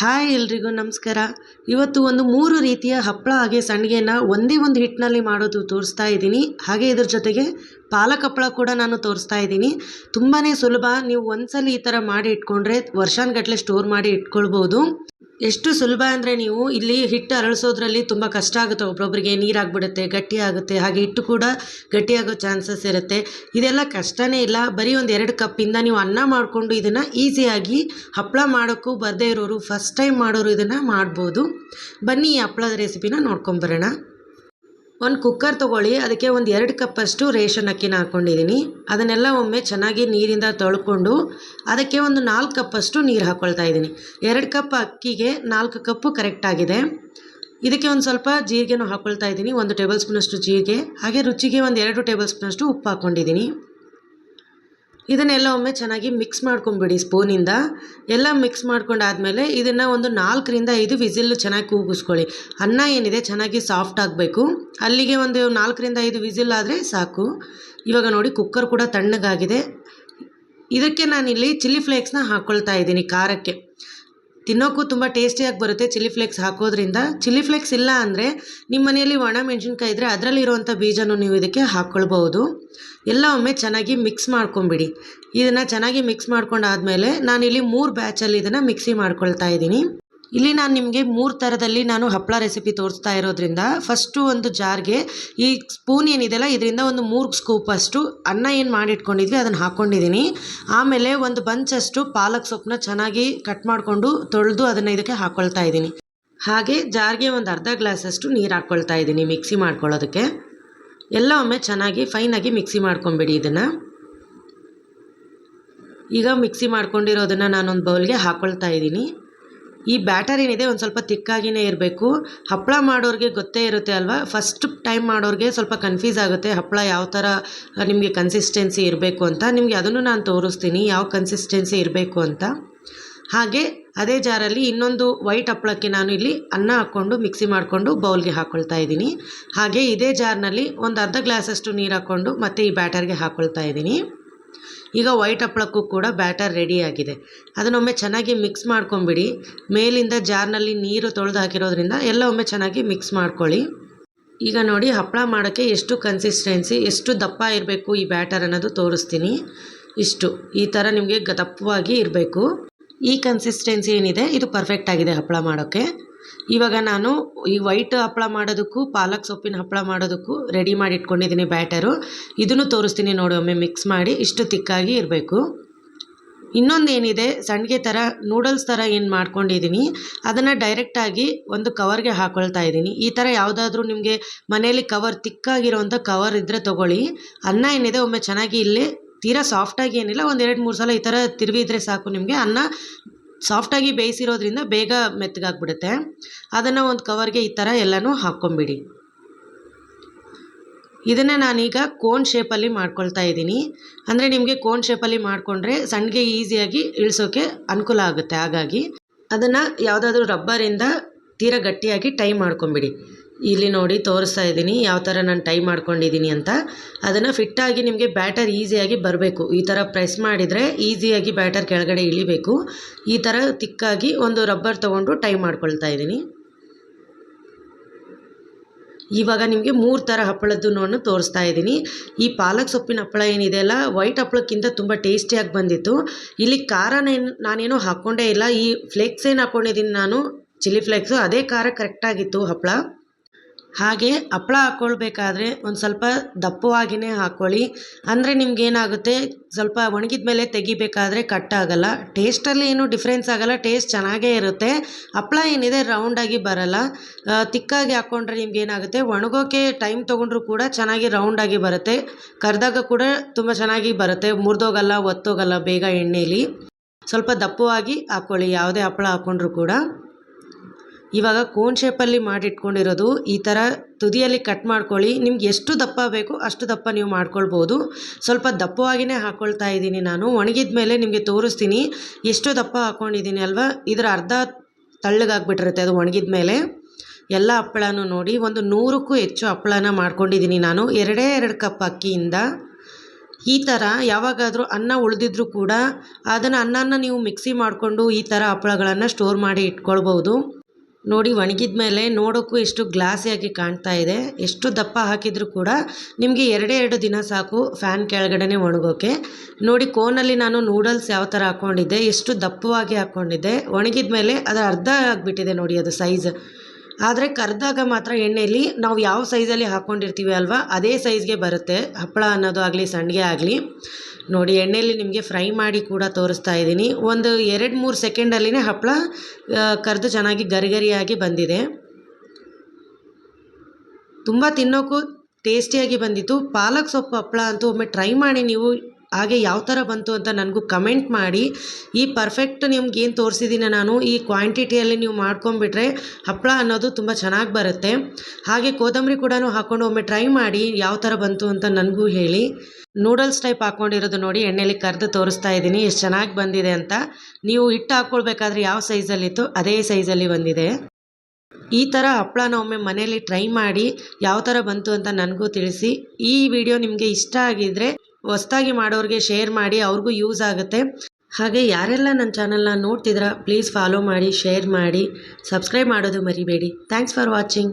Hi ಎಲ್ರಿಗೂ ನಮಸ್ಕಾರ. ಇವತ್ತು ಒಂದು ಮೂರು ರೀತಿಯ ಹಪ್ಪಳ ಹಾಗೆ ಸಂಡಿಗೆನ ಒಂದೇ ಒಂದು ಹಿಟ್ಟಿನಲ್ಲಿ ಮಾಡೋದು ತೋರಿಸ್ತಾ ಇದ್ದೀನಿ. ಹಾಗೆ ಇದ್ರ ಜೊತೆಗೆ ಪಾಲಕ್ ಹಪ್ಪಳ ಕೂಡ ನಾನು ತೋರಿಸ್ತಾ ಇದ್ದೀನಿ. ತುಂಬಾ ಸುಲಭ. ನೀವು ಒಂದ್ಸಲ ಈ ಥರ ಮಾಡಿ ಇಟ್ಕೊಂಡ್ರೆ ವರ್ಷಾನುಗಟ್ಲೆ ಸ್ಟೋರ್ ಮಾಡಿ ಇಟ್ಕೊಳ್ಬೋದು. ಎಷ್ಟು ಸುಲಭ ಅಂದರೆ ನೀವು ಇಲ್ಲಿ ಹಿಟ್ಟು ಅರಳಿಸೋದ್ರಲ್ಲಿ ತುಂಬ ಕಷ್ಟ ಆಗುತ್ತೆ. ಒಬ್ಬೊಬ್ಬರಿಗೆ ನೀರಾಗ್ಬಿಡುತ್ತೆ ಗಟ್ಟಿ ಆಗುತ್ತೆ ಹಾಗೆ ಹಿಟ್ಟು ಕೂಡ ಗಟ್ಟಿಯಾಗೋ ಚಾನ್ಸಸ್ ಇರುತ್ತೆ. ಇದೆಲ್ಲ ಕಷ್ಟನೇ ಇಲ್ಲ. ಬರೀ ಒಂದು ಎರಡು ಕಪ್ಪಿಂದ ನೀವು ಅನ್ನ ಮಾಡಿಕೊಂಡು ಇದನ್ನು ಈಸಿಯಾಗಿ ಹಪ್ಪಳ ಮಾಡೋಕ್ಕೂ ಬರದೇ ಇರೋರು ಫಸ್ಟ್ ಟೈಮ್ ಮಾಡೋರು ಇದನ್ನು ಮಾಡ್ಬೋದು. ಬನ್ನಿ ಈ ಹಪ್ಪಳದ ರೆಸಿಪಿನ ನೋಡ್ಕೊಂಬರೋಣ ಒಂದು ಕುಕ್ಕರ್ ತೊಗೊಳ್ಳಿ, ಅದಕ್ಕೆ ಒಂದು ಎರಡು ಕಪ್ಪಷ್ಟು ರೇಷನ್ ಅಕ್ಕಿನ ಹಾಕ್ಕೊಂಡಿದ್ದೀನಿ ಅದನ್ನೆಲ್ಲ ಒಮ್ಮೆ ಚೆನ್ನಾಗಿ ನೀರಿಂದ ತೊಳ್ಕೊಂಡು, ಅದಕ್ಕೆ ಒಂದು ನಾಲ್ಕು ಕಪ್ಪಷ್ಟು ನೀರು ಹಾಕ್ಕೊಳ್ತಾ ಇದ್ದೀನಿ ಎರಡು ಕಪ್ ಅಕ್ಕಿಗೆ ನಾಲ್ಕು ಕಪ್ಪು ಕರೆಕ್ಟಾಗಿದೆ ಇದಕ್ಕೆ ಒಂದು ಸ್ವಲ್ಪ ಜೀರಿಗೆನೂ ಹಾಕ್ಕೊಳ್ತಾ ಇದ್ದೀನಿ ಒಂದು ಟೇಬಲ್ ಸ್ಪೂನಷ್ಟು ಜೀರಿಗೆ, ಹಾಗೆ ರುಚಿಗೆ ಒಂದು ಎರಡು ಟೇಬಲ್ ಸ್ಪೂನಷ್ಟು ಉಪ್ಪು ಹಾಕ್ಕೊಂಡಿದ್ದೀನಿ ಇದನ್ನೆಲ್ಲ ಒಮ್ಮೆ ಚೆನ್ನಾಗಿ ಮಿಕ್ಸ್ ಮಾಡ್ಕೊಂಬಿಡಿ ಸ್ಪೂನಿಂದ. ಎಲ್ಲ ಮಿಕ್ಸ್ ಮಾಡ್ಕೊಂಡಾದಮೇಲೆ ಇದನ್ನು ಒಂದು ನಾಲ್ಕರಿಂದ ಐದು ವಿಸಿಲ್ ಚೆನ್ನಾಗಿ ಕೂಗಿಸ್ಕೊಳ್ಳಿ. ಅನ್ನ ಏನಿದೆ ಚೆನ್ನಾಗಿ ಸಾಫ್ಟ್ ಆಗಬೇಕು. ಅಲ್ಲಿಗೆ ಒಂದು ನಾಲ್ಕರಿಂದ ಐದು ವಿಸಿಲ್ ಆದರೆ ಸಾಕು. ಇವಾಗ ನೋಡಿ ಕುಕ್ಕರ್ ಕೂಡ ತಣ್ಣಗಾಗಿದೆ. ಇದಕ್ಕೆ ನಾನಿಲ್ಲಿ ಚಿಲ್ಲಿ ಫ್ಲೇಕ್ಸ್ನ ಹಾಕ್ಕೊಳ್ತಾ ಇದ್ದೀನಿ, ಖಾರಕ್ಕೆ. ತಿನ್ನೋಕ್ಕೂ ತುಂಬ ಟೇಸ್ಟಿಯಾಗಿ ಬರುತ್ತೆ ಚಿಲ್ಲಿ ಫ್ಲೇಕ್ಸ್ ಹಾಕೋದ್ರಿಂದ. ಚಿಲ್ಲಿ ಫ್ಲೇಕ್ಸ್ ಇಲ್ಲ ಅಂದರೆ ನಿಮ್ಮ ಮನೆಯಲ್ಲಿ ಒಣ ಮೆಣಸಿನ್ಕಾಯಿ ಇದ್ದರೆ ಅದರಲ್ಲಿರುವಂಥ ಬೀಜನೂ ನೀವು ಇದಕ್ಕೆ ಹಾಕ್ಕೊಳ್ಬೋದು ಎಲ್ಲ ಒಮ್ಮೆ ಚೆನ್ನಾಗಿ ಮಿಕ್ಸ್ ಮಾಡ್ಕೊಂಬಿಡಿ. ಇದನ್ನು ಚೆನ್ನಾಗಿ ಮಿಕ್ಸ್ ಮಾಡ್ಕೊಂಡಾದಮೇಲೆ ನಾನಿಲ್ಲಿ ಮೂರು ಬ್ಯಾಚಲ್ಲಿ ಇದನ್ನು ಮಿಕ್ಸಿ ಮಾಡ್ಕೊಳ್ತಾ ಇದ್ದೀನಿ. ಇಲ್ಲಿ ನಾನು ನಿಮಗೆ ಮೂರು ಥರದಲ್ಲಿ ನಾನು ಹಪ್ಪಳ ರೆಸಿಪಿ ತೋರಿಸ್ತಾ ಇರೋದ್ರಿಂದ ಫಸ್ಟು ಒಂದು ಜಾರ್ಗೆ ಈ ಸ್ಪೂನ್ ಏನಿದೆಯಲ್ಲ, ಇದರಿಂದ ಒಂದು ಮೂರು ಸ್ಕೂಪಷ್ಟು ಅನ್ನ ಏನು ಮಾಡಿಟ್ಕೊಂಡಿದ್ವಿ, ಅದನ್ನು ಹಾಕ್ಕೊಂಡಿದ್ದೀನಿ ಆಮೇಲೆ ಒಂದು ಬಂಚಷ್ಟು ಪಾಲಕ್ ಸೊಪ್ಪನ್ನ ಚೆನ್ನಾಗಿ ಕಟ್ ಮಾಡಿಕೊಂಡು ತೊಳೆದು ಅದನ್ನು ಇದಕ್ಕೆ ಹಾಕ್ಕೊಳ್ತಾ ಇದ್ದೀನಿ ಹಾಗೆ ಜಾರ್ಗೆ ಒಂದು ಅರ್ಧ ಗ್ಲಾಸಷ್ಟು ನೀರು ಹಾಕ್ಕೊಳ್ತಾ ಇದ್ದೀನಿ ಮಿಕ್ಸಿ ಮಾಡ್ಕೊಳ್ಳೋದಕ್ಕೆ. ಎಲ್ಲ ಒಮ್ಮೆ ಚೆನ್ನಾಗಿ ಫೈನಾಗಿ ಮಿಕ್ಸಿ ಮಾಡ್ಕೊಂಬಿಡಿ ಇದನ್ನು. ಈಗ ಮಿಕ್ಸಿ ಮಾಡ್ಕೊಂಡಿರೋದನ್ನು ನಾನೊಂದು ಬೌಲ್ಗೆ ಹಾಕ್ಕೊಳ್ತಾ ಇದ್ದೀನಿ ಈ ಬ್ಯಾಟರ್ ಏನಿದೆ ಒಂದು ಸ್ವಲ್ಪ ತಿಕ್ಕಾಗಿಯೇ ಇರಬೇಕು. ಹಪ್ಪಳ ಮಾಡೋರಿಗೆ ಗೊತ್ತೇ ಇರುತ್ತೆ ಅಲ್ವಾ? ಫಸ್ಟ್ ಟೈಮ್ ಮಾಡೋರಿಗೆ ಸ್ವಲ್ಪ ಕನ್ಫ್ಯೂಸ್ ಆಗುತ್ತೆ. ಹಪ್ಪಳ ಯಾವ ಥರ ನಿಮಗೆ ಕನ್ಸಿಸ್ಟೆನ್ಸಿ ಇರಬೇಕು ಅಂತ. ನಿಮಗೆ ಅದನ್ನು ನಾನು ತೋರಿಸ್ತೀನಿ, ಯಾವ ಕನ್ಸಿಸ್ಟೆನ್ಸಿ ಇರಬೇಕು ಅಂತ. ಹಾಗೆ ಅದೇ ಜಾರಲ್ಲಿ ಇನ್ನೊಂದು ವೈಟ್ ಹಪ್ಪಳಕ್ಕೆ ನಾನು ಇಲ್ಲಿ ಅನ್ನ ಹಾಕ್ಕೊಂಡು ಮಿಕ್ಸಿ ಮಾಡಿಕೊಂಡು ಬೌಲ್ಗೆ ಹಾಕ್ಕೊಳ್ತಾ ಇದ್ದೀನಿ. ಹಾಗೆ ಇದೇ ಜಾರ್ನಲ್ಲಿ ಒಂದು ಅರ್ಧ ಗ್ಲಾಸಷ್ಟು ನೀರು ಹಾಕ್ಕೊಂಡು ಮತ್ತೆ ಈ ಬ್ಯಾಟರ್ಗೆ ಹಾಕ್ಕೊಳ್ತಾ ಇದ್ದೀನಿ. ಈಗ ವೈಟ್ ಹಪ್ಪಳಕ್ಕೂ ಕೂಡ ಬ್ಯಾಟರ್ ರೆಡಿಯಾಗಿದೆ ಅದನ್ನೊಮ್ಮೆ ಚೆನ್ನಾಗಿ ಮಿಕ್ಸ್ ಮಾಡ್ಕೊಂಬಿಡಿ. ಮೇಲಿಂದ ಜಾರ್ನಲ್ಲಿ ನೀರು ತೊಳೆದು ಹಾಕಿರೋದ್ರಿಂದ ಎಲ್ಲ ಒಮ್ಮೆ ಚೆನ್ನಾಗಿ ಮಿಕ್ಸ್ ಮಾಡ್ಕೊಳ್ಳಿ. ಈಗ ನೋಡಿ ಹಪ್ಪಳ ಮಾಡೋಕ್ಕೆ ಎಷ್ಟು ಕನ್ಸಿಸ್ಟೆನ್ಸಿ ಎಷ್ಟು ದಪ್ಪ ಇರಬೇಕು ಈ ಬ್ಯಾಟರ್ ಅನ್ನೋದು ತೋರಿಸ್ತೀನಿ. ಇಷ್ಟು, ಈ ಥರ ನಿಮಗೆ ದಪ್ಪವಾಗಿ ಇರಬೇಕು. ಈ ಕನ್ಸಿಸ್ಟೆನ್ಸಿ ಏನಿದೆ, ಇದು ಪರ್ಫೆಕ್ಟ್ ಆಗಿದೆ ಹಪ್ಪಳ ಮಾಡೋಕ್ಕೆ. ಇವಾಗ ನಾನು ಈ ವೈಟ್ ಹಪ್ಪಳ ಮಾಡೋದಕ್ಕೂ, ಪಾಲಕ್ ಸೊಪ್ಪಿನ ಹಪ್ಪಳ ಮಾಡೋದಕ್ಕೂ ರೆಡಿ ಮಾಡಿ ಇಟ್ಕೊಂಡಿದ್ದೀನಿ ಬ್ಯಾಟರು ಇದನ್ನು ತೋರಿಸ್ತೀನಿ ನೋಡಿ, ಒಮ್ಮೆ ಮಿಕ್ಸ್ ಮಾಡಿ ಇಷ್ಟು ತಿಕ್ಕಾಗಿ ಇರಬೇಕು. ಇನ್ನೊಂದು ಏನಿದೆ ಸಂಡಿಗೆ ಥರ ನೂಡಲ್ಸ್ ಥರ ಏನು ಮಾಡ್ಕೊಂಡಿದ್ದೀನಿ, ಅದನ್ನು ಡೈರೆಕ್ಟಾಗಿ ಒಂದು ಕವರ್ಗೆ ಹಾಕ್ಕೊಳ್ತಾ ಇದ್ದೀನಿ. ಈ ಥರ ಯಾವುದಾದ್ರೂ ನಿಮಗೆ ಮನೆಯಲ್ಲಿ ಕವರ್ ತಿಕ್ಕಾಗಿರೋವಂಥ ಕವರ್ ಇದ್ದರೆ ತೊಗೊಳ್ಳಿ. ಅನ್ನ ಏನಿದೆ, ಒಮ್ಮೆ ಚೆನ್ನಾಗಿ ಇಲ್ಲಿ, ತೀರಾ ಸಾಫ್ಟಾಗಿ ಏನಿಲ್ಲ ಒಂದು ಎರಡು ಮೂರು ಸಲ ಈ ಥರ ತಿರುವಿದ್ರೆ ಸಾಕು ನಿಮಗೆ. ಅನ್ನ ಸಾಫ್ಟಾಗಿ ಬೇಯಿಸಿರೋದ್ರಿಂದ ಬೇಗ ಮೆತ್ತಗಾಗ್ಬಿಡುತ್ತೆ. ಅದನ್ನು ಒಂದು ಕವರ್ಗೆ ಈ ಥರ ಎಲ್ಲನೂ ಹಾಕ್ಕೊಂಬಿಡಿ. ಇದನ್ನು ನಾನೀಗ ಕೋನ್ ಶೇಪಲ್ಲಿ ಮಾಡ್ಕೊಳ್ತಾ ಇದ್ದೀನಿ. ಅಂದರೆ ನಿಮಗೆ ಕೋನ್ ಶೇಪಲ್ಲಿ ಮಾಡಿಕೊಂಡ್ರೆ ಸಣ್ಣಗೆ ಈಸಿಯಾಗಿ ಇಳಿಸೋಕ್ಕೆ ಅನುಕೂಲ ಆಗುತ್ತೆ. ಹಾಗಾಗಿ ಅದನ್ನು ಯಾವುದಾದ್ರೂ ರಬ್ಬರಿಂದ ತೀರ ಗಟ್ಟಿಯಾಗಿ ಟೈ ಮಾಡ್ಕೊಂಬಿಡಿ. ಇಲ್ಲಿ ನೋಡಿ ತೋರಿಸ್ತಾ ಇದ್ದೀನಿ, ಯಾವ ಥರ ನಾನು ಟೈ ಮಾಡ್ಕೊಂಡಿದ್ದೀನಿ ಅಂತ. ಅದನ್ನು ಫಿಟ್ಟಾಗಿ ನಿಮಗೆ ಬ್ಯಾಟರ್ ಈಸಿಯಾಗಿ ಬರಬೇಕು. ಈ ಥರ ಪ್ರೆಸ್ ಮಾಡಿದರೆ ಈಸಿಯಾಗಿ ಬ್ಯಾಟರ್ ಕೆಳಗಡೆ ಇಳಿಬೇಕು. ಈ ಥರ ತಿಕ್ಕಾಗಿ ಒಂದು ರಬ್ಬರ್ ತೊಗೊಂಡು ಟೈ ಮಾಡ್ಕೊಳ್ತಾ ಇದ್ದೀನಿ. ಇವಾಗ ನಿಮಗೆ ಮೂರು ಥರ ಹಪ್ಪಳದ್ದು ನೋಡನ್ನು ತೋರಿಸ್ತಾ ಇದ್ದೀನಿ. ಈ ಪಾಲಕ್ ಸೊಪ್ಪಿನ ಹಪ್ಪಳ ಏನಿದೆ ಅಲ್ಲ ವೈಟ್ ಹಪ್ಪಳಕ್ಕಿಂತ ತುಂಬ ಟೇಸ್ಟಿಯಾಗಿ ಬಂದಿತ್ತು. ಇಲ್ಲಿ ಖಾರನೇನು ನಾನೇನು ಹಾಕ್ಕೊಂಡೇ ಇಲ್ಲ. ಈ ಫ್ಲೇಕ್ಸ್ ಏನು ಹಾಕ್ಕೊಂಡಿದ್ದೀನಿ ನಾನು? ಚಿಲ್ಲಿ ಫ್ಲೇಕ್ಸು ಅದೇ ಖಾರ ಕರೆಕ್ಟಾಗಿತ್ತು ಹಪ್ಪಳ. ಹಾಗೆ ಹಪ್ಪಳ ಹಾಕ್ಕೊಳ್ಬೇಕಾದ್ರೆ ಒಂದು ಸ್ವಲ್ಪ ದಪ್ಪವಾಗಿಯೇ ಹಾಕ್ಕೊಳ್ಳಿ ಅಂದರೆ ನಿಮಗೇನಾಗುತ್ತೆ ಸ್ವಲ್ಪ ಒಣಗಿದ ಮೇಲೆ ತೆಗಿಬೇಕಾದ್ರೆ ಕಟ್ಟಾಗಲ್ಲ ಟೇಸ್ಟಲ್ಲಿ ಏನು ಡಿಫ್ರೆನ್ಸ್ ಆಗಲ್ಲ. ಟೇಸ್ಟ್ ಚೆನ್ನಾಗೇ ಇರುತ್ತೆ. ಹಪ್ಪಳ ಏನಿದೆ? ರೌಂಡಾಗಿ ಬರಲ್ಲ. ತಿಕ್ಕಾಗಿ ಹಾಕ್ಕೊಂಡ್ರೆ ನಿಮಗೇನಾಗುತ್ತೆ ಒಣಗೋಕೆ ಟೈಮ್ ತೊಗೊಂಡ್ರೂ ಕೂಡ ಚೆನ್ನಾಗಿ ರೌಂಡಾಗಿ ಬರುತ್ತೆ. ಕರೆದಾಗ ಕೂಡ ತುಂಬ ಚೆನ್ನಾಗಿ ಬರುತ್ತೆ. ಮುರಿದೋಗಲ್ಲ, ಒತ್ತೋಗಲ್ಲ ಬೇಗ ಎಣ್ಣೆಯಲ್ಲಿ ಸ್ವಲ್ಪ ದಪ್ಪವಾಗಿ ಹಾಕ್ಕೊಳ್ಳಿ ಯಾವುದೇ ಹಪ್ಪಳ ಹಾಕ್ಕೊಂಡ್ರೂ ಕೂಡ. ಇವಾಗ ಕೋನ್ ಶೇಪಲ್ಲಿ ಮಾಡಿಟ್ಕೊಂಡಿರೋದು, ಈ ಥರ ತುದಿಯಲ್ಲಿ ಕಟ್ ಮಾಡ್ಕೊಳ್ಳಿ. ನಿಮ್ಗೆ ಎಷ್ಟು ದಪ್ಪ ಬೇಕು ಅಷ್ಟು ದಪ್ಪ ನೀವು ಮಾಡ್ಕೊಳ್ಬೋದು. ಸ್ವಲ್ಪ ದಪ್ಪವಾಗಿಯೇ ಹಾಕ್ಕೊಳ್ತಾ ಇದ್ದೀನಿ ನಾನು. ಒಣಗಿದ ಮೇಲೆ ನಿಮಗೆ ತೋರಿಸ್ತೀನಿ. ಎಷ್ಟು ದಪ್ಪ ಹಾಕ್ಕೊಂಡಿದ್ದೀನಿ ಅಲ್ವಾ? ಇದರ ಅರ್ಧ ತಳ್ಳಗಾಗ್ಬಿಟ್ಟಿರುತ್ತೆ ಅದು ಒಣಗಿದ ಮೇಲೆ. ಎಲ್ಲ ಹಪ್ಪಳನೂ ನೋಡಿ, ಒಂದು ನೂರಕ್ಕೂ ಹೆಚ್ಚು ಹಪ್ಪಳನ ಮಾಡ್ಕೊಂಡಿದ್ದೀನಿ ನಾನು. ಎರಡೇ ಎರಡು ಕಪ್ ಅಕ್ಕಿಯಿಂದ. ಈ ಥರ ಯಾವಾಗಾದರೂ ಅನ್ನ ಉಳಿದಿದ್ರೂ ಕೂಡ ಅದನ್ನು ಅನ್ನನ ನೀವು ಮಿಕ್ಸಿ ಮಾಡಿಕೊಂಡು ಈ ಥರ ಹಪ್ಪಳಗಳನ್ನು ಸ್ಟೋರ್ ಮಾಡಿ ಇಟ್ಕೊಳ್ಬೋದು. ನೋಡಿ ಒಣಗಿದ ಮೇಲೆ ನೋಡೋಕ್ಕೂ ಎಷ್ಟು ಗ್ಲಾಸಿಯಾಗಿ ಕಾಣ್ತಾ ಇದೆ. ಎಷ್ಟು ದಪ್ಪ ಹಾಕಿದರೂ ಕೂಡ ನಿಮಗೆ ಎರಡೇ ಎರಡು ದಿನ ಸಾಕು ಫ್ಯಾನ್ ಕೆಳಗಡೆ ಒಣಗೋಕೆ. ನೋಡಿ ಕೋನಲ್ಲಿ ನಾನು ನೂಡಲ್ಸ್ ಯಾವ ಥರ ಹಾಕ್ಕೊಂಡಿದ್ದೆ ಎಷ್ಟು ದಪ್ಪವಾಗಿ ಹಾಕ್ಕೊಂಡಿದ್ದೆ ಒಣಗಿದ ಮೇಲೆ ಅದು ಅರ್ಧ ಆಗಿಬಿಟ್ಟಿದೆ ನೋಡಿ ಅದು ಸೈಜ್ ಆದರೆ ಕರೆದಾಗ ಮಾತ್ರ ಎಣ್ಣೆಯಲ್ಲಿ ನಾವು ಯಾವ ಸೈಜಲ್ಲಿ ಹಾಕ್ಕೊಂಡಿರ್ತೀವಿ ಅಲ್ವಾ, ಅದೇ ಸೈಜ್ಗೆ ಬರುತ್ತೆ. ಹಪ್ಪಳ ಅನ್ನೋದು ಆಗಲಿ ಸಂಡಿಗೆ ಆಗಲಿ. ನೋಡಿ ಎಣ್ಣೆಯಲ್ಲಿ ನಿಮಗೆ ಫ್ರೈ ಮಾಡಿ ಕೂಡ ತೋರಿಸ್ತಾ ಇದ್ದೀನಿ. ಒಂದು ಎರಡು ಮೂರು ಸೆಕೆಂಡಲ್ಲಿನೇ ಹಪ್ಪಳ ಕರೆದು ಚೆನ್ನಾಗಿ ಗರಿಗರಿಯಾಗಿ ಬಂದಿದೆ. ತುಂಬ ತಿನ್ನೋಕ್ಕೂ ಟೇಸ್ಟಿಯಾಗಿ ಬಂದಿತ್ತು. ಪಾಲಕ್ ಸೊಪ್ಪು ಹಪ್ಪಳ ಅಂತೂ ಒಮ್ಮೆ ಟ್ರೈ ಮಾಡಿ ನೀವು ಹಾಗೆ ಯಾವ ಥರ ಬಂತು ಅಂತ ನನಗೂ ಕಮೆಂಟ್ ಮಾಡಿ, ಈ ಪರ್ಫೆಕ್ಟ್ ನಿಮ್ಗೆ ಏನು ತೋರಿಸಿದ್ದೀನಿ ನಾನು, ಈ ಕ್ವಾಂಟಿಟಿಯಲ್ಲಿ ನೀವು ಮಾಡ್ಕೊಂಬಿಟ್ರೆ ಹಪ್ಪಳ ಅನ್ನೋದು ತುಂಬ ಚೆನ್ನಾಗಿ ಬರುತ್ತೆ. ಹಾಗೆ ಕೋದಂಬರಿ ಕೂಡ ಹಾಕ್ಕೊಂಡು ಒಮ್ಮೆ ಟ್ರೈ ಮಾಡಿ ಯಾವ ಥರ ಬಂತು ಅಂತ ನನಗೂ ಹೇಳಿ. ನೂಡಲ್ಸ್ ಟೈಪ್ ಹಾಕ್ಕೊಂಡಿರೋದು ನೋಡಿ ಎಣ್ಣೆಲಿ ಕರೆದು ತೋರಿಸ್ತಾ ಇದ್ದೀನಿ, ಎಷ್ಟು ಚೆನ್ನಾಗಿ ಬಂದಿದೆ ಅಂತ. ನೀವು ಹಿಟ್ಟು ಹಾಕ್ಕೊಳ್ಬೇಕಾದ್ರೆ ಯಾವ ಸೈಜಲ್ಲಿತ್ತು ಅದೇ ಸೈಜಲ್ಲಿ ಬಂದಿದೆ. ಈ ಥರ ಹಪ್ಪಳನ ಒಮ್ಮೆ ಮನೆಯಲ್ಲಿ ಟ್ರೈ ಮಾಡಿ ಯಾವ ಥರ ಬಂತು ಅಂತ ನನಗೂ ತಿಳಿಸಿ. ಈ ವಿಡಿಯೋ ನಿಮಗೆ ಇಷ್ಟ ಆಗಿದ್ದರೆ ಹೊಸ್ದಾಗಿ ಮಾಡೋರಿಗೆ ಶೇರ್ ಮಾಡಿ ಅವ್ರಿಗೂ ಯೂಸ್ ಆಗುತ್ತೆ. ಹಾಗೆ ಯಾರೆಲ್ಲ ನನ್ನ ಚಾನಲ್ನ ನೋಡ್ತಿದ್ದೀರಾ ಪ್ಲೀಸ್ ಫಾಲೋ ಮಾಡಿ ಶೇರ್ ಮಾಡಿ ಸಬ್ಸ್ಕ್ರೈಬ್ ಮಾಡೋದು ಮರಿಬೇಡಿ. Thanks for watching